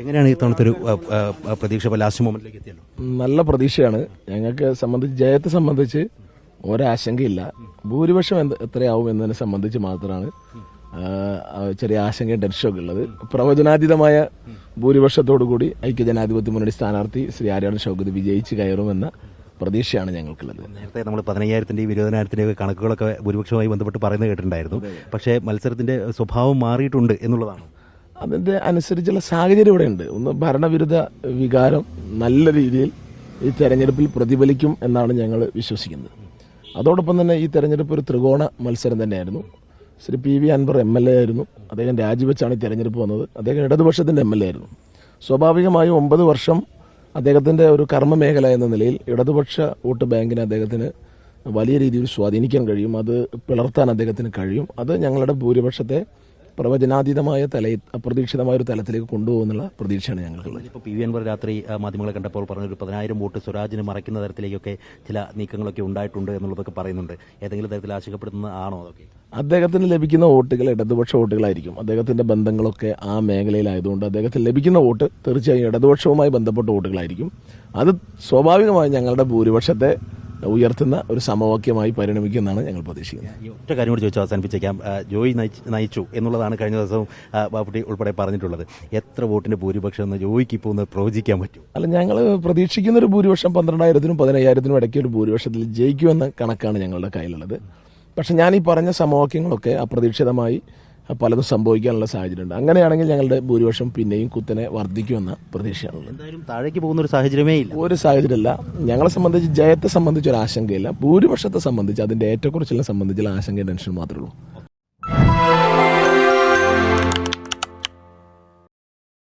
എങ്ങനെയാണ് ഈ തവണത്തെ ഒരു പ്രതീക്ഷ ലാസ്റ്റ് മൊമെന്റിലേക്ക് എത്തിയല്ലോ? നല്ല പ്രതീക്ഷയാണ്. ഞങ്ങൾക്ക് സംബന്ധിച്ച് ജയത്തെ സംബന്ധിച്ച് ഒരാശങ്കയില്ല. ഭൂരിപക്ഷം എന്ത് എത്രയാവും എന്നതിനെ സംബന്ധിച്ച് മാത്രമാണ് ചെറിയ ആശങ്കയും ടെൻഷനൊക്കെ ഉള്ളത്. പ്രവചനാതീതമായ ഭൂരിപക്ഷത്തോടു കൂടി ഐക്യജനാധിപത്യ മുന്നണി സ്ഥാനാർത്ഥി ശ്രീ ആര്യാടൻ ഷൗക്കത്ത് വിജയിച്ച് കയറുമെന്ന പ്രതീക്ഷയാണ് ഞങ്ങൾക്കുള്ളത്. നേരത്തെ നമ്മൾ പതിനയ്യായിരത്തിന്റെയും ഇരുപതിനായിരത്തിന്റെയും ഒക്കെ കണക്കുകളൊക്കെ ഭൂരിപക്ഷവുമായി ബന്ധപ്പെട്ട് പറയുന്നത് കേട്ടിട്ടുണ്ടായിരുന്നു. പക്ഷേ മത്സരത്തിന്റെ സ്വഭാവം മാറിയിട്ടുണ്ട് എന്നുള്ളതാണ്. അതിന്റെ അനുസരിച്ചുള്ള സാഹചര്യം ഇവിടെ ഉണ്ട്. ഒന്ന് ഭരണവിരുദ്ധ വികാരം നല്ല രീതിയിൽ ഈ തെരഞ്ഞെടുപ്പിൽ പ്രതിഫലിക്കും എന്നാണ് ഞങ്ങൾ വിശ്വസിക്കുന്നത്. അതോടൊപ്പം തന്നെ ഈ തെരഞ്ഞെടുപ്പ് ഒരു ത്രികോണ മത്സരം തന്നെയായിരുന്നു. Shri P V Anvar M L A ആയിരുന്നു. അദ്ദേഹം രാജിവെച്ചാണ് ഈ തെരഞ്ഞെടുപ്പ് വന്നത്. അദ്ദേഹം ഇടതുപക്ഷത്തിന്റെ എം എൽ എ ആയിരുന്നു. സ്വാഭാവികമായും ഒമ്പത് വർഷം അദ്ദേഹത്തിന്റെ ഒരു കർമ്മ മേഖല എന്ന നിലയിൽ ഇടതുപക്ഷ വോട്ട് ബാങ്കിനെ അദ്ദേഹത്തിന് വലിയ രീതിയിൽ സ്വാധീനിക്കാൻ കഴിയും. അത് പിളർത്താൻ അദ്ദേഹത്തിന് കഴിയും. അത് ഞങ്ങളുടെ ഭൂരിപക്ഷത്തെ പ്രവചനാതീതമായ തല അപ്രതീക്ഷിതമായ ഒരു തലത്തിലേക്ക് കൊണ്ടുപോകുന്നുള്ള പ്രതീക്ഷയാണ് ഞങ്ങൾക്കുള്ളത്. ഇപ്പോൾ പി വി അൻവർ രാത്രി മാധ്യമങ്ങളെ കണ്ടപ്പോൾ പറഞ്ഞ ഒരു പതിനായിരം വോട്ട് സ്വരാജിന് മറയ്ക്കുന്ന തരത്തിലേക്കൊക്കെ ചില നീക്കങ്ങളൊക്കെ ഉണ്ടായിട്ടുണ്ട് എന്നുള്ളതൊക്കെ പറയുന്നുണ്ട്. ഏതെങ്കിലും തരത്തിൽ ആശങ്കപ്പെടുന്ന ആണോ അതൊക്കെ? അദ്ദേഹത്തിന് ലഭിക്കുന്ന വോട്ടുകൾ ഇടതുപക്ഷ വോട്ടുകളായിരിക്കും. അദ്ദേഹത്തിന്റെ ബന്ധങ്ങളൊക്കെ ആ മേഖലയിലായതുകൊണ്ട് അദ്ദേഹത്തിന് ലഭിക്കുന്ന വോട്ട് തീർച്ചയായും ഇടതുപക്ഷവുമായി ബന്ധപ്പെട്ട വോട്ടുകളായിരിക്കും. അത് സ്വാഭാവികമായും ഞങ്ങളുടെ ഭൂരിപക്ഷത്തെ ഉയർത്തുന്ന ഒരു സമവാക്യമായി പരിണമിക്കുമെന്നാണ് ഞങ്ങൾ പ്രതീക്ഷിക്കുന്നത്. ഒറ്റ കാര്യം കൂടി ചോദിച്ചു അവസാനിപ്പിച്ചേക്കാം. ജോയി നയിച്ച് നയിച്ചു എന്നുള്ളതാണ് കഴിഞ്ഞ ദിവസവും ആ, ബാപ്പുട്ടി ഉൾപ്പെടെ പറഞ്ഞിട്ടുള്ളത്. എത്ര വോട്ടിന്റെ ഭൂരിപക്ഷം എന്ന് ജോയിക്ക് ഇപ്പോൾ ഒന്ന് പ്രവചിക്കാൻ പറ്റും? അല്ല ഞങ്ങൾ പ്രതീക്ഷിക്കുന്ന ഒരു ഭൂരിപക്ഷം പന്ത്രണ്ടായിരത്തിനും പതിനയ്യായിരത്തിനും ഇടയ്ക്ക് ഒരു ഭൂരിപക്ഷത്തിൽ ജയിക്കുമെന്ന കണക്കാണ് ഞങ്ങളുടെ കയ്യിലുള്ളത്. പക്ഷെ ഞാൻ ഈ പറഞ്ഞ സമവാക്യങ്ങളൊക്കെ അപ്രതീക്ഷിതമായി പലതും സംഭവിക്കാനുള്ള സാഹചര്യമുണ്ട്. അങ്ങനെയാണെങ്കിൽ ഞങ്ങളുടെ ഭൂരിപക്ഷം പിന്നെയും കുത്തനെ വർദ്ധിക്കുമെന്ന പ്രതീക്ഷയാണുള്ളത്. എന്തായാലും താഴേക്ക് പോകുന്ന ഒരു സാഹചര്യമേ ഇല്ല. ഒരു സാഹചര്യമല്ല. ഞങ്ങളെ സംബന്ധിച്ച് ജയത്തെ സംബന്ധിച്ച് ഒരു ആശങ്കയില്ല. ഭൂരിപക്ഷത്തെ സംബന്ധിച്ച് അതിന്റെ ഏറ്റക്കുറിച്ചെല്ലാം സംബന്ധിച്ചുള്ള ആശങ്ക ടെൻഷൻ മാത്രമേ ഉള്ളൂ.